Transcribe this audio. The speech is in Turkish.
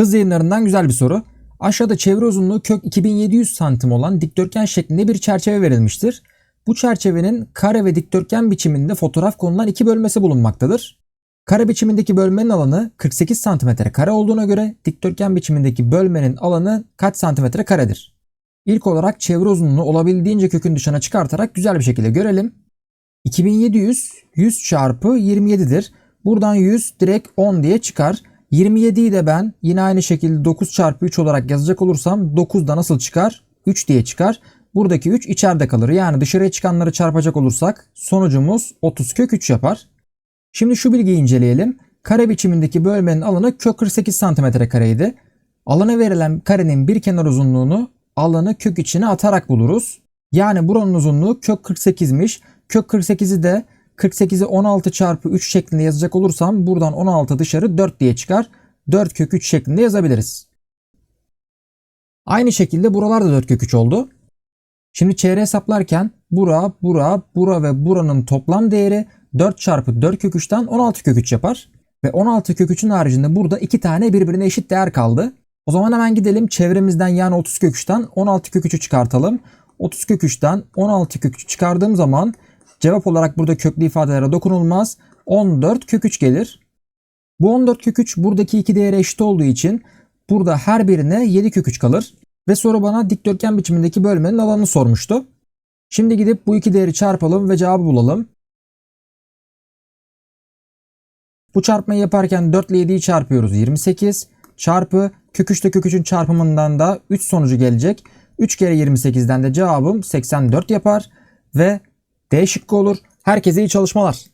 Hız yayınlarından güzel bir soru. Aşağıda çevre uzunluğu kök 2700 santim olan dikdörtgen şeklinde bir çerçeve verilmiştir. Bu çerçevenin kare ve dikdörtgen biçiminde fotoğraf konulan iki bölmesi bulunmaktadır. Kare biçimindeki bölmenin alanı 48 santimetre kare olduğuna göre dikdörtgen biçimindeki bölmenin alanı kaç santimetre karedir? İlk olarak çevre uzunluğunu olabildiğince kökün dışına çıkartarak güzel bir şekilde görelim. 2700 100 çarpı 27'dir. Buradan 100 direkt 10 diye çıkar. 27'yi de ben yine aynı şekilde 9 çarpı 3 olarak yazacak olursam 9 da nasıl çıkar? 3 diye çıkar. Buradaki 3 içeride kalır. Yani dışarıya çıkanları çarpacak olursak sonucumuz 30 kök 3 yapar. Şimdi şu bilgiyi inceleyelim. Kare biçimindeki bölmenin alanı kök 48 cm kareydi. Alana verilen karenin bir kenar uzunluğunu alanı kök içine atarak buluruz. Yani buranın uzunluğu kök 48'miş. Kök 48'i de 48'i 16 çarpı 3 şeklinde yazacak olursam buradan 16 dışarı 4 diye çıkar. 4 kök 3 şeklinde yazabiliriz. Aynı şekilde buralar da 4 kök 3 oldu. Şimdi çevre hesaplarken bura, bura, bura ve buranın toplam değeri 4 çarpı 4 kök 3'ten 16 kök 3 yapar. Ve 16 kök 3'ün haricinde burada 2 tane birbirine eşit değer kaldı. O zaman hemen gidelim çevremizden yani 30 kök 3'ten 16 kök 3'ü çıkartalım. 30 kök 3'ten 16 kök 3'ü çıkardığım zaman cevap olarak burada köklü ifadelere dokunulmaz. 14 kök 3 gelir. Bu 14 kök 3 buradaki iki değere eşit olduğu için burada her birine 7 kök 3 kalır. Ve soru bana dikdörtgen biçimindeki bölmenin alanını sormuştu. Şimdi gidip bu iki değeri çarpalım ve cevabı bulalım. Bu çarpmayı yaparken 4 ile 7'yi çarpıyoruz 28 çarpı kök 3 ile kök 3'ün çarpımından da 3 sonucu gelecek. 3 kere 28'den de cevabım 84 yapar ve D şıkkı olur. Herkese iyi çalışmalar.